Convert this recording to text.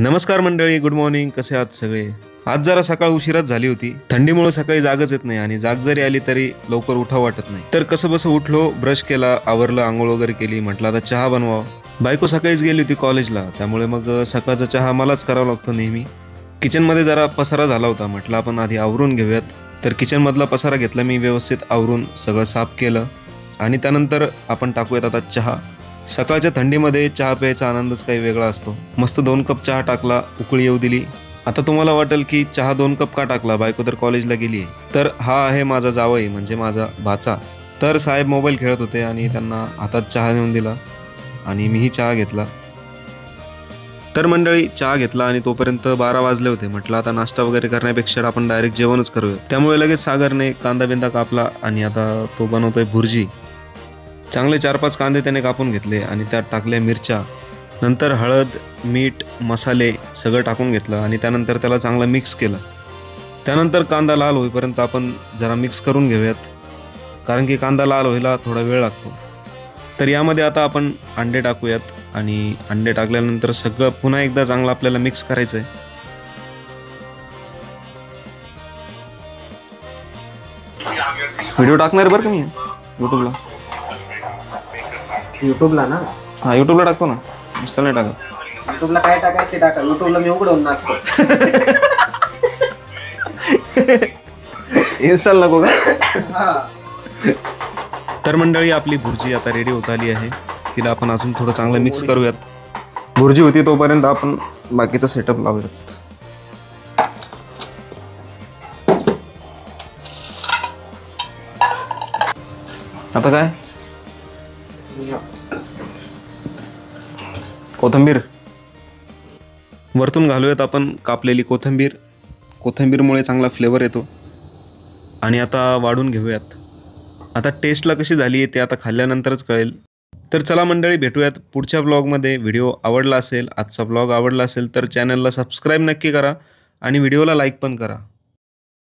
नमस्कार मंडळी good morning कसे आहात सगळे? आज जरा सकाळ उशिराच झाली होती. थंडीमुळे सकाळी जागच येत नाही आणि जाग जरी आली तरी लवकर उठावं वाटत नाही. तर कसं बसं उठलो ब्रश केला आवरलं आंघोळ वगैरे केली म्हटलं आता चहा बनवावं. बायको सकाळीच गेली होती कॉलेजला त्यामुळे मग सकाळचा चहा मलाच करावा लागतो नेहमी. किचनमध्ये जरा पसारा झाला होता. म्हटलं आपण आधी आवरून घेऊयात. तर किचनमधला पसारा घेतला मी व्यवस्थित आवरून सगळं साफ केलं. आणि त्यानंतर आपण टाकूयात आता चहा. सकाळच्या थंडीमध्ये चहा प्यायचा आनंदच काही वेगळा असतो. मस्त दोन कप चहा टाकला उकळी येऊ दिली. आता तुम्हाला वाटेल की चहा दोन कप का टाकला? बायको तर कॉलेजला गेली तर हा आहे माझा जावई म्हणजे माझा भाचा. तर साहेब मोबाईल खेळत होते आणि त्यांना हातात चहा नेऊन दिला आणि मीही चहा घेतला. तर मंडळी चहा घेतला आणि तोपर्यंत बारा वाजले होते. म्हटलं आता नाश्ता वगैरे करण्यापेक्षा आपण डायरेक्ट जेवणच करूया त्यामुळे लगेच सागरने कांदा बिंदा कापला आणि आता तो बनवतोय भुर्जी. चांगले चार पाच कांदे त्याने कापून घेतले आणि त्यात टाकल्या मिरच्या. नंतर हळद मीठ मसाले सगळं टाकून घेतलं आणि त्यानंतर त्याला चांगलं मिक्स केलं. त्यानंतर कांदा लाल होईपर्यंत आपण जरा मिक्स करून घेऊयात. कारण की कांदा लाल व्हायला थोडा वेळ लागतो. तर यामध्ये आता आपण अंडे टाकूयात आणि अंडे टाकल्यानंतर सगळं पुन्हा एकदा चांगलं आपल्याला मिक्स करायचं आहे व्हिडिओ टाकणार बरं का मी? यूट्यूबला युट्यूबला ना? हां यूट्यूबला टाकतो ना. मस्त नाही टाकत. युट्यूबला काय टाकायचं ते टाका. युट्यूबला मी उघडून नाचतो. इन्स्टॉल नको का? हा. तर मंडळी आपली भुर्जी आता रेडी होत आली आहे. तिला आपण अजून थोडं चांगलं मिक्स करूयात. भुर्जी होती तोपर्यंत आपण बाकीचा सेटअप लावूयात. आता काय? कोथंबीर. वरतून घालूयात आपण कापलेली कोथंबीर. कोथंबीरमुळे चांगला फ्लेवर येतो. आणि आता वाढून घेऊयात. आता टेस्टला कशी झाली आहे ते आता खाल्ल्यानंतरच कळेल. तर चला मंडळी भेटूयात पुढच्या ब्लॉगमध्ये व्हिडिओ आवडला असेल आजचा ब्लॉग आवडला असेल तर चॅनलला सबस्क्राईब नक्की करा. आणि व्हिडिओला लाईक पण करा.